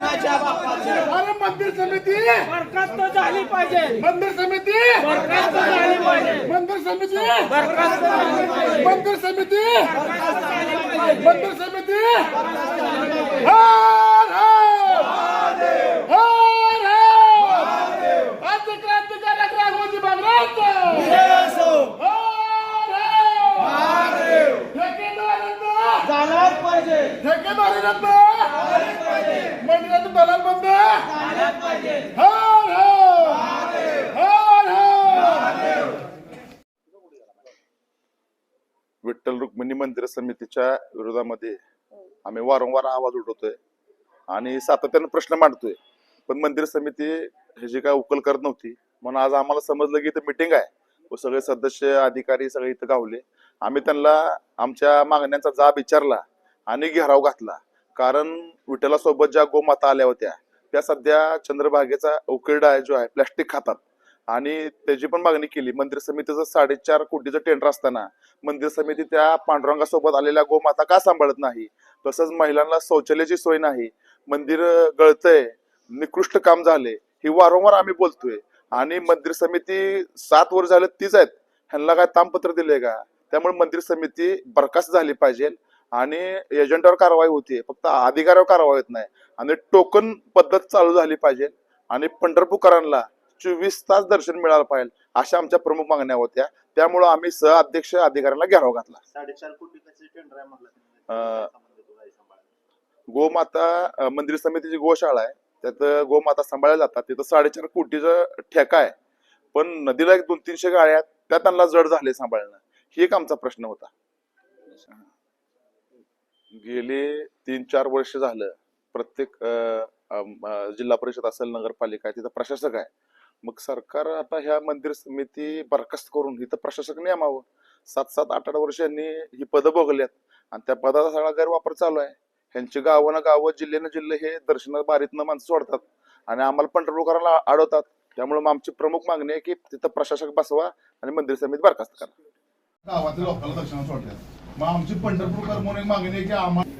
अरे मंदिर समिती! बरखास्त झाली पाहिजे. मंदिर समिती! बरखास्त झाली पाहिजे. मंदिर समिती! बरखास्त झाली पाहिजे. मंदिर समिती! मंदिर समिती! हर हर! हर आद्य क्रांतिकारक राघोजी झालाच पाहिजे मंदिराचं दलाल बंद झालाच पाहिजे हर हर हर हर विठ्ठल रुक्मिणी मंदिर समितीच्या विरोधामध्ये आम्ही वारंवार आवाज उठवतोय आणि सातत्यानं प्रश्न मांडतोय. पण मंदिर समिती ह्याची काय उकल करत नव्हती म्हणून आज आम्हाला समजलं की इथं मिटिंग आहे. व सगळे सदस्य अधिकारी सगळे इथं गावले. आम्ही त्यांना आमच्या मागण्यांचा जाब विचारला आणि घेराव घातला. कारण विठ्ठलासोबत ज्या गोमाता आल्या होत्या त्या सध्या चंद्रभागेचा उकिरडा जो आहे प्लॅस्टिक खातात. आणि त्याची पण मागणी केली. मंदिर समितीचं साडेचार कोटीचं टेंडर असताना मंदिर समिती त्या पांडुरंगासोबत आलेल्या गोमाता का सांभाळत नाही? तसंच महिलांना शौचालयाची सोय नाही. मंदिर गळतंय. निकृष्ट काम झाले. ही वारंवार आम्ही बोलतोय. आणि मंदिर समिती सात वर्ष झाले तीच आहेत. ह्यांना काय तामपत्र दिले का? त्यामुळे मंदिर समिती बरखास्त झाली पाहिजे. आणि एजंटावर कारवाई होती. फक्त अधिकाऱ्यावर कारवाई होत नाही. आणि टोकन पद्धत चालू झाली पाहिजे. आणि पंढरपूरकरांना चोवीस तास दर्शन मिळालं पाहिजे अशा आमच्या प्रमुख मागण्या होत्या. त्यामुळं आम्ही सह अध्यक्ष अधिकाऱ्यांना घेराव घातला. साडेचार कोटी. गोमाता मंदिर समितीची गोशाळा आहे. त्यात गोमाता सांभाळल्या जातात. तिथं साडेचार कोटीचं ठेका आहे. पण नदीला एक दोन तीनशे आहेत. त्या त्यांना जड झाले सांभाळणं. ही एक आमचा प्रश्न होता. गेले तीन चार वर्ष झालं. प्रत्येक जिल्हा परिषद असेल नगरपालिका आहे, तिथं प्रशासक आहे. मग सरकार आता ह्या मंदिर समिती बरखास्त करून इथं प्रशासक नेमावं. सात सात आठ आठ वर्ष यांनी ही पदं भोगल्यात आणि त्या पदाचा सगळा गैरवापर चालू आहे. ह्यांची गावं ना गावं जिल्ह्यानं जिल्हे हे दर्शन बारीतनं माणसं सोडतात. आणि आम्हाला पंढरपूरकरांना अडवतात. त्यामुळे मग आमची प्रमुख मागणी आहे की तिथं प्रशासक बसवा आणि मंदिर समिती बरखास्त करा. गावातील लोकांना दर्शन सोडतात. मग आमची पंढरपूरकर म्हणून एक मागणी आहे की आम्हाला